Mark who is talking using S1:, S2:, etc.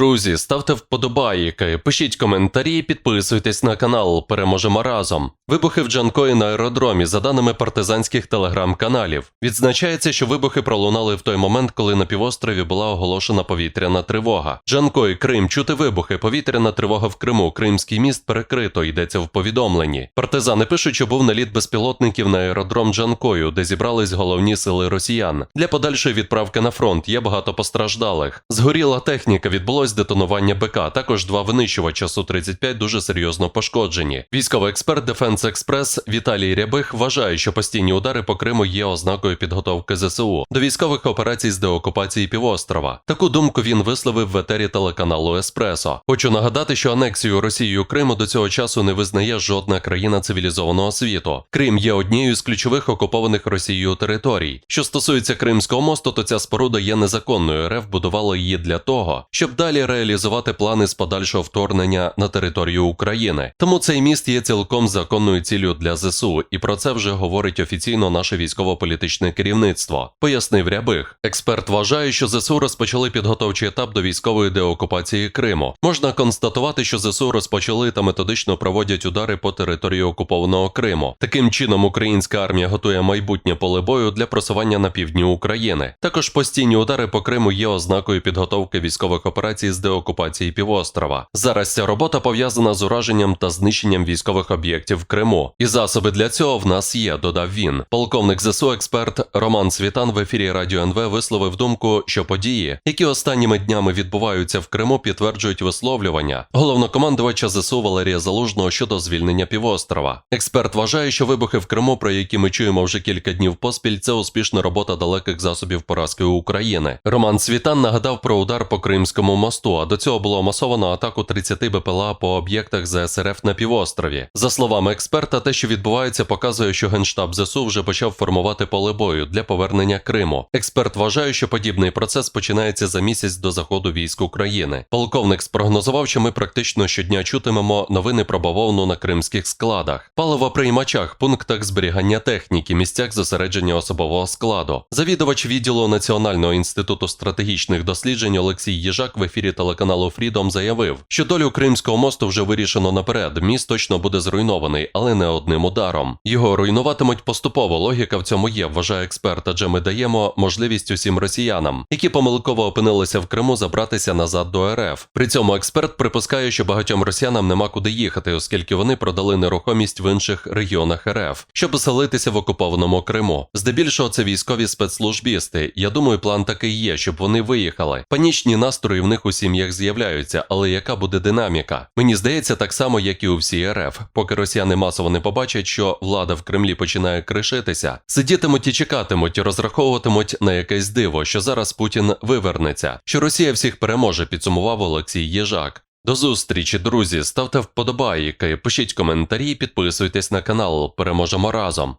S1: Друзі, ставте вподобайки, пишіть коментарі, підписуйтесь на канал. Переможемо разом. Вибухи в Джанкої на аеродромі, за даними партизанських телеграм-каналів. Відзначається, що вибухи пролунали в той момент, коли на півострові була оголошена повітряна тривога. Джанкой, Крим, чути вибухи, повітряна тривога в Криму, Кримський міст перекрито, йдеться в повідомленні. Партизани пишуть, що був наліт безпілотників на аеродром Джанкою, де зібрались головні сили росіян. Для подальшої відправки на фронт є багато постраждалих. Згоріла техніка, відбулось детонування БК. Також два винищувача Су-35 дуже серйозно пошкоджені. Військовий експерт Defense Express Віталій Рябих вважає, що постійні удари по Криму є ознакою підготовки ЗСУ до військових операцій з деокупації півострова. Таку думку він висловив в етері телеканалу Еспресо. Хочу нагадати, що анексію Росією Криму до цього часу не визнає жодна країна цивілізованого світу. Крим є однією з ключових окупованих Росією територій. Що стосується Кримського мосту, то ця споруда є незаконною. РФ будувала її для того, щоб далі реалізувати плани з подальшого вторгнення на територію України. Тому цей міст є цілком законною ціллю для ЗСУ, і про це вже говорить офіційно наше військово-політичне керівництво. Пояснив Рябих. Експерт вважає, що ЗСУ розпочали підготовчий етап до військової деокупації Криму. Можна констатувати, що ЗСУ розпочали та методично проводять удари по території окупованого Криму. Таким чином, українська армія готує майбутнє поле бою для просування на півдні України. Також постійні удари по Криму є ознакою підготовки військових операцій з деокупації півострова. Зараз ця робота пов'язана з ураженням та знищенням військових об'єктів в Криму. І засоби для цього в нас є, додав він. Полковник ЗСУ експерт Роман Світан в ефірі Радіо НВ висловив думку, що події, які останніми днями відбуваються в Криму, підтверджують висловлювання головнокомандувача ЗСУ Валерія Залужного щодо звільнення півострова. Експерт вважає, що вибухи в Криму, про які ми чуємо вже кілька днів поспіль, це успішна робота далеких засобів поразки України. Роман Світан нагадав про удар по Кримському мосту, а до цього було масовано атаку 30 БПЛА по об'єктах ЗСРФ на півострові. За словами експерта, те, що відбувається, показує, що генштаб ЗСУ вже почав формувати поле бою для повернення Криму. Експерт вважає, що подібний процес починається за місяць до заходу військ України. Полковник спрогнозував, що ми практично щодня чутимемо новини про бавовну на кримських складах, паливоприймачах, пунктах зберігання техніки, місцях зосередження особового складу. Завідувач відділу Національного інституту стратегічних досліджень Олексій Їжак в ефірі телеканалу Фрідом заявив, що долю Кримського мосту вже вирішено наперед. Міст точно буде зруйнований, але не одним ударом. Його руйнуватимуть поступово. Логіка в цьому є, вважає експерт, адже ми даємо можливість усім росіянам, які помилково опинилися в Криму, забратися назад до РФ. При цьому експерт припускає, що багатьом росіянам нема куди їхати, оскільки вони продали нерухомість в інших регіонах РФ, щоб оселитися в окупованому Криму. Здебільшого це військові спецслужбісти. Я думаю, план такий є, щоб вони виїхали. Панічні настрої в них у сім'ях з'являються, але яка буде динаміка? Мені здається, так само, як і у всій РФ. Поки росіяни масово не побачать, що влада в Кремлі починає кришитися, сидітимуть і чекатимуть, розраховуватимуть на якесь диво, що зараз Путін вивернеться, що Росія всіх переможе, підсумував Олексій Єжак. До зустрічі, друзі. Ставте вподобайки, пишіть коментарі, підписуйтесь на канал. Переможемо разом.